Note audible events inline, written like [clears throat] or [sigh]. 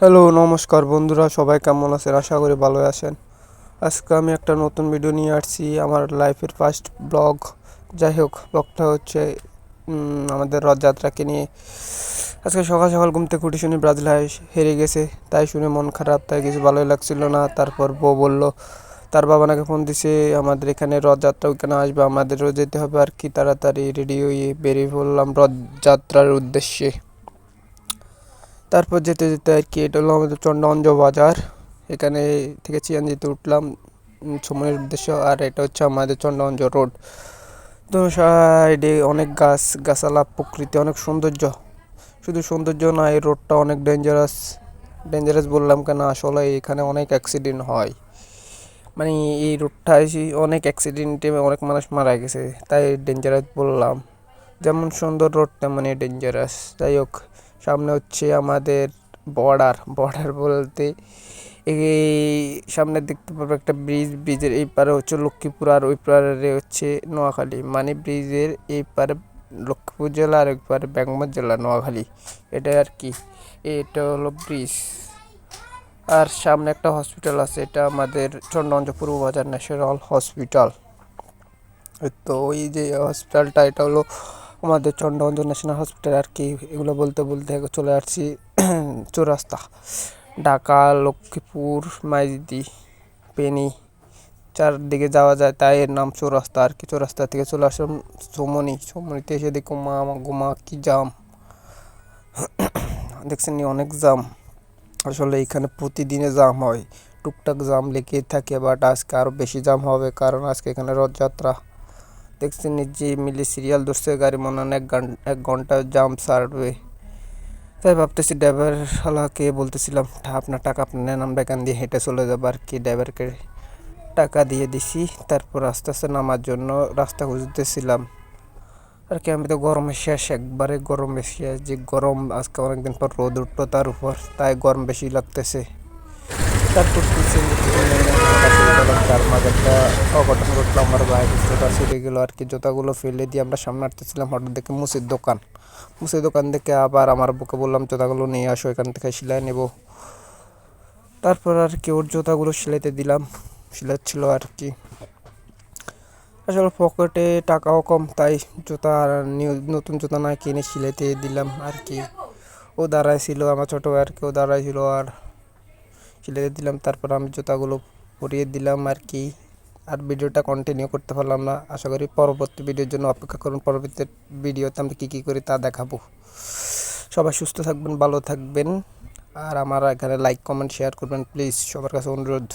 Hello, নমস্কার বন্ধুরা, সবাই কেমন আছেন? আশা করি ভালো আছেন। আজকে আমি একটা নতুন ভিডিও নিয়ে আসছি। আমার লাইফের ফার্স্ট ব্লগ যাই হোক ব্লগটা হচ্ছে আমাদের রথযাত্রাকে নিয়ে। আজকে সকাল সকাল ঘুম থেকে উঠে শুনি ব্রাজিল হেরে গেছে। তাই শুনে মন খারাপ, তাই কিছু ভালোই লাগছিল না। তারপর বউ বলল, তার বাবা নাকি ফোন দিছে, আমাদের এখানে রথযাত্রা ওইখানে আসবে, আমাদেরও যেতে হবে আর কি। তাড়াতাড়ি রেডি হয়ে বেরিয়ে পড়লাম রথযাত্রার উদ্দেশ্যে। তারপর যেতে যেতে আর কি, এটা হলো আমাদের চন্ডঞ্জ বাজার। এখানে থেকে চিয়ানজিতে উঠলাম সময়ের উদ্দেশ্য, আর এটা হচ্ছে আমাদের চন্ডঞ্জ রোড তো সাইডে অনেক গাছ, গাছালা, প্রকৃতি, অনেক সৌন্দর্য। শুধু সৌন্দর্য না এই রোডটা অনেক ডেঞ্জারাস ডেঞ্জারাস বললাম কেন? আসলে এখানে অনেক অ্যাক্সিডেন্ট হয়। মানে এই রোডটা এসে অনেক অ্যাক্সিডেন্টে অনেক মানুষ মারা গেছে, তাই ডেঞ্জারাস বললাম। যেমন সুন্দর রোড তেমনই ডেঞ্জারাস যাই হোক সামনে হচ্ছে আমাদের বর্ডার বর্ডার বলতে এই সামনে দেখতে পাবো একটা ব্রিজ ব্রিজের এই পারে হচ্ছে লক্ষ্মীপুর আর ওই পারে হচ্ছে নোয়াখালী। মানে ব্রিজের এই পারে লক্ষ্মীপুর জেলা আর ওই পারে ব্যাঙ্গমত জেলা, নোয়াখালী। এটা আর কি, এটা হলো ব্রিজ আর সামনে একটা হসপিটাল আছে, এটা আমাদের চন্ডঞ্জ পূর্ব বাজার ন্যাশনাল হসপিটাল তো ওই যে হসপিটালটা এটা হলো আমাদের চন্ডগঞ্জ ন্যাশনাল হসপিটাল আর কি, এগুলো বলতে বলতে চলে আসছি [clears throat] চৌরাস্তা। ঢাকা, লক্ষ্মীপুর, মাইজদি, পেনি, চারদিকে যাওয়া যায়, তাই এর নাম চৌরাস্তা আর কি, চৌরাস্তা থেকে চলে আসলাম সোমনি সোমনিতে এসে দেখো মা গোমা কি জাম। [clears throat] দেখছেন অনেক জাম। আসলে এখানে প্রতিদিনে জাম হয়। টুকটাক জাম লেগে থাকে বাট আজকে আরও বেশি জাম হবে, কারণ আজকে এখানে রথযাত্রা। দেখছেন যে মিলে সিরিয়াল ধরছে, গাড়ি মনে হয় এক ঘণ্টা জাম সারবে তাই ভাবতেছি ড্রাইভার শালাকে বলতেছিলাম আপনার টাকা আপনি নেন, আমরা এখান দিয়ে হেঁটে চলে যাব আর কি। ড্রাইভারকে টাকা দিয়ে দিছি, তারপর আস্তে আস্তে নামার জন্য রাস্তা খুঁজতেছিলাম। আর কি, আমি তো গরমে শেষ, একবারে গরমে শেষ। যে গরম আজকে অনেকদিন পর রোদ উঠল তার উপর, তাই গরম বেশি লাগতেছে। তারপর কিছু তার মাঝে অঘটন ঘটলো, আমার বাইরের জুতা ছিঁড়ে গেলো আর কি। জুতাগুলো ফেলে দিয়ে আমরা সামনে হাঁটতেছিলাম, হঠাৎ দেখে মুসির দোকান। মুসির দোকান থেকে আবার আমার বুকে বললাম, জুতাগুলো নিয়ে আসো, এখান থেকে সেলাই নেব। তারপর আর কি ওর জুতাগুলো সেলাইতে দিলাম সেলাচ্ছিল আর কি। আসলে পকেটে টাকাও কম, তাই জুতা নতুন জুতা না কিনে সিলাইতে দিলাম আর কি। ও দাঁড়ায় ছিল আমার ছোটো আর কি দাঁড়ায় ছিল আর সিলাইতে দিলাম। তারপর আমি জুতাগুলো পরিয়ে দিলাম আর কি। আর ভিডিওটা কন্টিনিউ করতে পারলাম না। আশা করি পরবর্তী ভিডিওর জন্য অপেক্ষা করুন। পরবর্তী ভিডিওতে আমরা কী কী করি তা দেখাবো। সবাই সুস্থ থাকবেন, ভালো থাকবেন। আর আমার এখানে লাইক কমেন্ট শেয়ার করবেন প্লিজ সবার কাছে অনুরোধ।